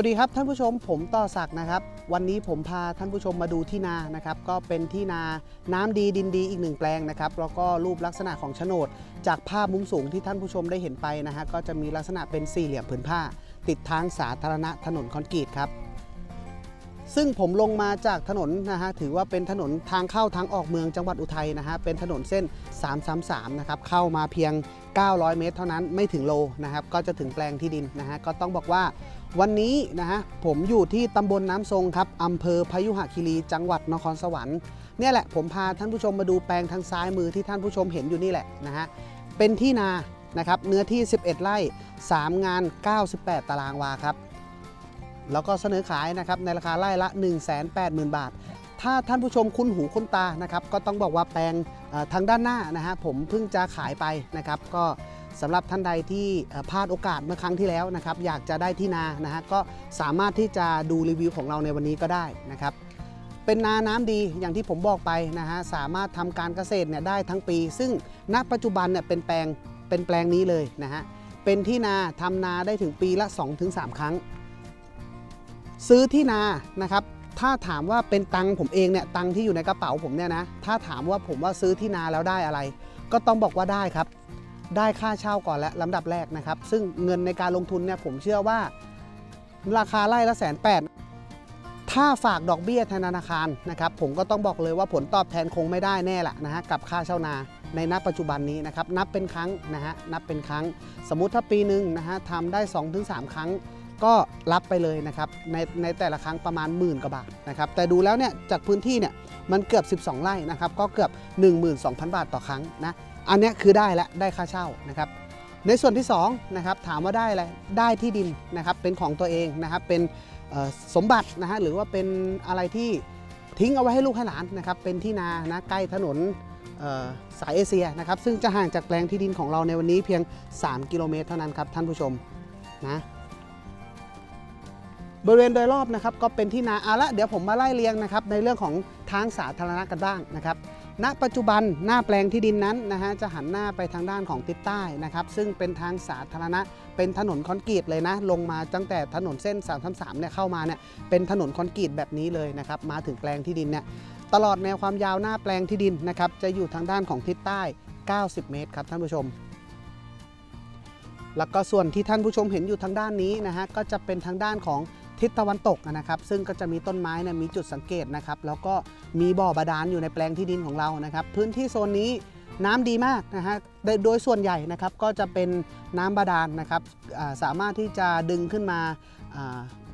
วัสดีครับท่านผู้ชมผมต่อศักด์นะครับ วันนี้ผมพาท่านผู้ชมมาดูที่นานะครับ ก็เป็นที่นาน้ำดีดินดีอีกหนึ่งแปลงนะครับแล้วก็รูปลักษณะของโฉนด จากภาพมุมสูงที่ท่านผู้ชมได้เห็นไปนะฮะก็จะมีลักษณะเป็นสี่เหลี่ยมผืนผ้า ติดทางสาธารณะถนนคอนกรีตครับ ซึ่งผมลงมาจากถนนนะฮะถือว่าเป็นถนนทางเข้าทางออกเมืองจังหวัดอุทัยนะฮะเป็นถนนเส้น 333 นะครับเข้ามาเพียง 900 เมตร เท่านั้นไม่ถึงโลนะครับก็จะถึงแปลงที่ดินนะฮะก็ต้องบอกว่าวันนี้นะฮะผมอยู่ที่ตำบลน้ำทรงครับอำเภอพยุหคีรีจังหวัดนครสวรรค์เนี่ยแหละผมพาท่านผู้ชมมาดูแปลงทางซ้ายมือที่ท่านผู้ชมเห็นอยู่นี่แหละนะฮะเป็นที่นานะครับเนื้อที่ 11 ไร่ 3 งาน 98 ตารางวาครับ แล้วก็เสนอขายนะครับในราคาไร่ละ 180,000 บาท ถ้าท่านผู้ชมคุ้นหูคุ้นตานะครับก็ต้องบอกว่าแปลงทางด้านหน้านะฮะผมเพิ่งจะขายไปนะครับก็สำหรับท่านใดที่พลาดโอกาสเมื่อครั้งที่แล้วนะครับอยากจะได้ที่นานะฮะก็สามารถที่จะดูรีวิวของเราในวันนี้ก็ได้นะครับเป็นนาน้ำดีอย่างที่ผมบอกไปนะฮะสามารถทำการเกษตรเนี่ยได้ทั้งปี ซึ่งณปัจจุบันเนี่ยเป็นแปลงเป็นแปลงนี้เลยนะฮะเป็นที่นาทำนาได้ถึงปีละ 2-3 ครั้ง ซื้อที่นานะครับถ้าถามว่าเป็นตังค์ผมเองเนี่ยตังค์ที่อยู่ในกระเป๋าผมเนี่ยนะถ้าถามว่าผมว่าซื้อที่นาแล้วได้อะไร ก็ต้องบอกว่าได้ครับ ได้ค่าเช่าก่อนและลำดับแรกนะครับ ซึ่งเงินในการลงทุนเนี่ยผมเชื่อว่า ราคาไร่ละแสนแปดถ้าฝากดอกเบี้ยธนาคารนะครับ ผมก็ต้องบอกเลยว่าผลตอบแทนคงไม่ได้แน่แหละนะฮะกับค่าเช่านาในณปัจจุบันนี้นะครับนับเป็นครั้งนะฮะนับเป็นครั้ง สมมุติถ้าปีหนึ่งนะฮะทำได้ 2-3 ครั้ง ก็รับไปเลยนะครับในในแต่ละครั้งประมาณหมื่นกว่าบาทนะครับแต่ดูแล้วเนี่ยจากพื้นที่เนี่ยมันเกือบ 12 ไร่นะครับก็เกือบ 12,000 บาทต่อครั้งนะอันนี้คือได้แล้วได้ค่าเช่านะครับในส่วนที่2นะครับถามว่าได้อะไรได้ที่ดินนะครับเป็นของตัวเองนะครับเป็นสมบัตินะฮะหรือว่าเป็นอะไรที่ทิ้งเอาไว้ให้ลูกให้หลานนะครับเป็นที่นานะใกล้ถนนสายเอเชียนะครับซึ่งจะห่างจากแปลงที่ดินของเราในวันนี้เพียง 3 กิโลเมตรเท่านั้นครับท่านผู้ชมนะ บริเวณโดยรอบนะครับก็เป็นที่นาเอาละเดี๋ยวผมมาไล่เรียงนะครับในเรื่องของทางสาธารณะกันบ้างนะครับณปัจจุบันหน้าแปลงที่ดินนั้นนะฮะจะหันหน้าไปทางด้านของทิศใต้นะครับซึ่งเป็นทางสาธารณะเป็นถนนคอนกรีตเลยนะ ลงมาตั้งแต่ถนนเส้น 333เนี่ยเข้ามาเนี่ยเป็นถนนคอนกรีตแบบนี้เลยนะครับมาถึงแปลงที่ดินเนี่ยตลอดแนวความยาวหน้าแปลงที่ดินนะครับจะอยู่ทางด้านของทิศใต้ 90 เมตรครับท่านผู้ชม แล้วก็ส่วนที่ท่านผู้ชมเห็นอยู่ทางด้านนี้นะฮะก็จะเป็นทางด้านของ ทิศตะวันตกนะครับซึ่งก็จะมีต้นไม้เนี่ยมีจุดสังเกตนะครับแล้วก็มีบ่อบาดาลอยู่ในแปลงที่ดินของเรานะครับ พื้นที่โซนนี้น้ำดีมากนะฮะโดยส่วนใหญ่นะครับก็จะเป็นน้ำบาดาลนะครับสามารถที่จะดึงขึ้นมา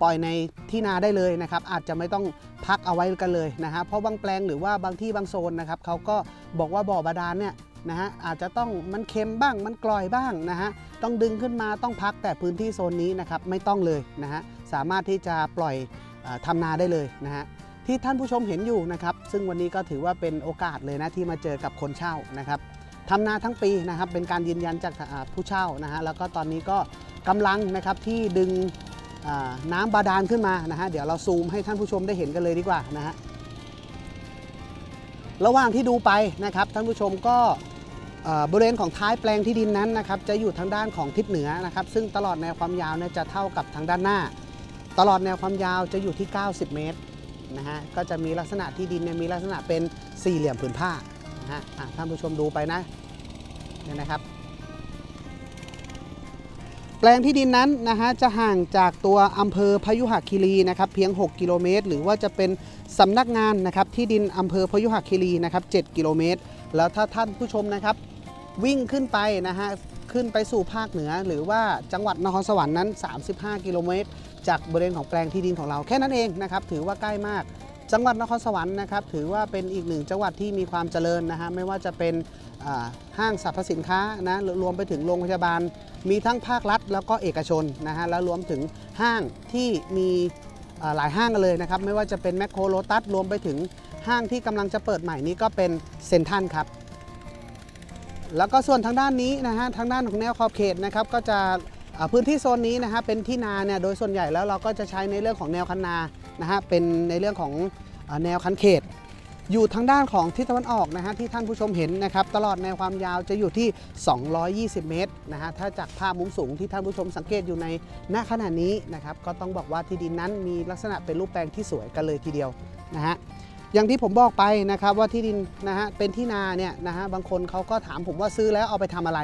ปล่อยในที่นาได้เลยนะครับ อาจจะไม่ต้องพักเอาไว้กันเลยนะฮะเพราะบางแปลงหรือว่าบางที่บางโซนนะครับเขาก็บอกว่าบ่อบาดาลเนี่ย นะฮะอาจจะต้องมันเค็มบ้างมันกร่อยบ้างนะฮะต้องดึงขึ้นมาต้องพักแต่พื้นที่โซนนี้นะครับไม่ต้องเลยนะฮะสามารถที่จะปล่อยออทำนาได้เลยนะฮะที่ท่านผู้ชมเห็นอยู่นะครับซึ่งวันนี้ก็ถือว่าเป็นโอกาสเลยนะที่มาเจอกับคนเช่านะครับทำนาทั้งปีนะครับเป็นการยืนยันจากผู้เช่านะฮะแล้วก็ตอนนี้ก็กำลังนะครับที่ดึงน้ำบาดาลขึ้นมานะฮะเดี๋ยวเราซูมให้ท่านผู้ชมได้เห็นกันเลยดีกว่านะฮะระหว่างที่ดูไปนะครับท่านผู้ชมก็ บริเวณของท้ายแปลงที่ดินนั้นนะครับจะอยู่ทางด้านของทิศเหนือนะครับซึ่งตลอดแนวความยาวเนี่ยจะเท่ากับทางด้านหน้า ตลอดแนวความยาวจะอยู่ที่ 90 เมตรนะฮะก็จะมีลักษณะที่ดินเนี่ยมีลักษณะเป็นสี่เหลี่ยมผืนผ้านะฮะอะท่านผู้ชมดูไปนะเนี่ยนะครับ แปลงที่ดินนั้นนะฮะจะห่างจากตัวอำเภอพยุหคีรีนะครับเพียง 6 กิโลเมตร หรือว่าจะเป็นสำนักงานนะครับที่ดินอำเภอพยุหคีรีนะครับ7กิโลเมตร แล้วถ้าท่านผู้ชมนะครับ วิ่งขึ้นไปนะฮะขึ้นไปสู่ภาคเหนือ หรือว่าจังหวัดนครสวรรค์นั้น 35 กิโลเมตร จากบริเวณของแปลงที่ดินของเราแค่นั้นเองนะครับถือว่าใกล้มาก จังหวัดนครสวรรค์นะครับถือว่าเป็นอีกหนึ่งจังหวัดที่มีความเจริญนะฮะไม่ว่าจะเป็นห้างสรรพสินค้านะรวมไปถึงโรงพยาบาล มีทั้งภาครัฐ แล้วก็เอกชนนะฮะแล้วรวมถึงห้างที่มีหลายห้างกันเลยนะครับไม่ว่าจะเป็นแมคโครโลตัสรวมไปถึงห้างที่กำลังจะเปิดใหม่นี้ก็เป็นเซนทรัลครับ แล้วก็ส่วนทางด้านนี้นะฮะทางด้านของแนวขอบเขตนะครับก็จะพื้นที่โซนนี้นะฮะเป็นที่นาเนี่ยโดยส่วนใหญ่แล้วเราก็จะใช้ในเรื่องของแนวคันนานะฮะเป็นในเรื่องของแนวคันเขต อยู่ทางด้านของทิศตะวันออกนะฮะที่ท่านผู้ชมเห็นนะครับตลอดแนวความยาวจะอยู่ที่ 220 เมตรนะฮะถ้าจากภาพมุมสูงที่ท่านผู้ชมสังเกตอยู่ในหน้าขณะนี้นะครับก็ต้องบอกว่าที่ดินนั้นมีลักษณะเป็นรูปแปลงที่สวยกันเลยทีเดียวนะฮะ อย่างที่ผมบอกไปนะครับว่าที่ดินนะฮะเป็นที่นาเนี่ยนะฮะบางคนเขาก็ถามผมว่าซื้อแล้วเอาไปทำอะไร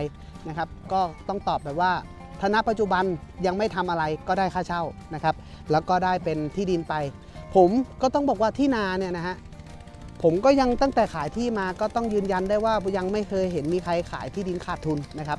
นะครับ ก็ต้องตอบแบบว่าธณปัจจุบันยังไม่ทำอะไรก็ได้ค่าเช่านะครับ แล้วก็ได้เป็นที่ดินไป ผมก็ต้องบอกว่าที่นาเนี่ยนะฮะผมก็ยังตั้งแต่ขายที่มาก็ต้องยืนยันได้ว่ายังไม่เคยเห็นมีใครขายที่ดินขาดทุนนะครับ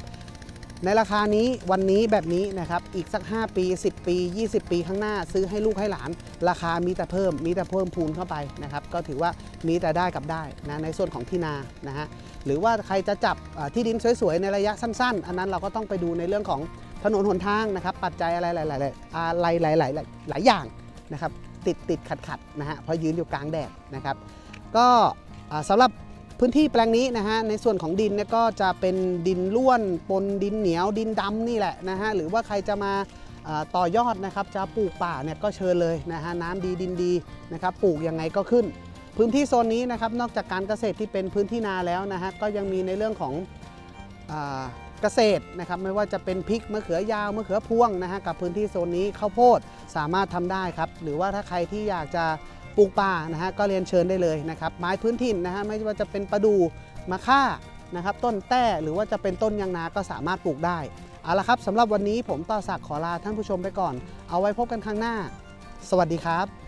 ในราคานี้วันนี้แบบนี้นะครับอีกสัก 5 ปี 10 ปี 20 ปีข้างหน้า ซื้อให้ลูกให้หลาน ราคามีแต่เพิ่มมีแต่เพิ่มพูนเข้าไปนะครับก็ถือว่ามีแต่ได้กับได้นะในส่วนของที่นานะฮะหรือว่าใครจะจับที่ดินสวยๆ ในระยะสั้นๆ อันนั้นเราก็ต้องไปดูในเรื่องของถนนหนทางนะครับปัจจัยอะไรหลายๆอะไรหลายๆหลายอย่างนะครับติดติดขัดขัดๆนะฮะเพราะยืนอยู่กลางแดดนะครับก็สำหรับ พื้นที่แปลงนี้นะฮะในส่วนของดินเนี่ยก็จะเป็นดินร่วนปนดินเหนียว ดินดำนี่แหละนะฮะหรือว่าใครจะมาต่อยอดนะครับจะปลูกป่าเนี่ยก็เชิญเลยนะฮะน้ำดีดินดีนะครับปลูกยังไงก็ขึ้น พื้นที่โซนนี้นะครับนอกจากการเกษตรที่เป็นพื้นที่นาแล้วนะฮะก็ยังมีในเรื่องของเกษตรนะครับไม่ว่าจะเป็นพริกมะเขือยาวมะเขือพวงนะฮะกับพื้นที่โซนนี้ข้าวโพดสามารถทำได้ครับหรือว่าถ้าใครที่อยากจะ ปลูกป่านะฮะก็เรียนเชิญได้เลยนะครับไม้พื้นถิ่นนะฮะไม่ว่าจะเป็นประดูมะค่านะครับต้นแต้หรือว่าจะเป็นต้นยางนาก็สามารถปลูกได้เอาละครับสำหรับวันนี้ผมต่อศักดิ์ขอลาท่านผู้ชมไปก่อน เอาไว้พบกันครั้งหน้า สวัสดีครับ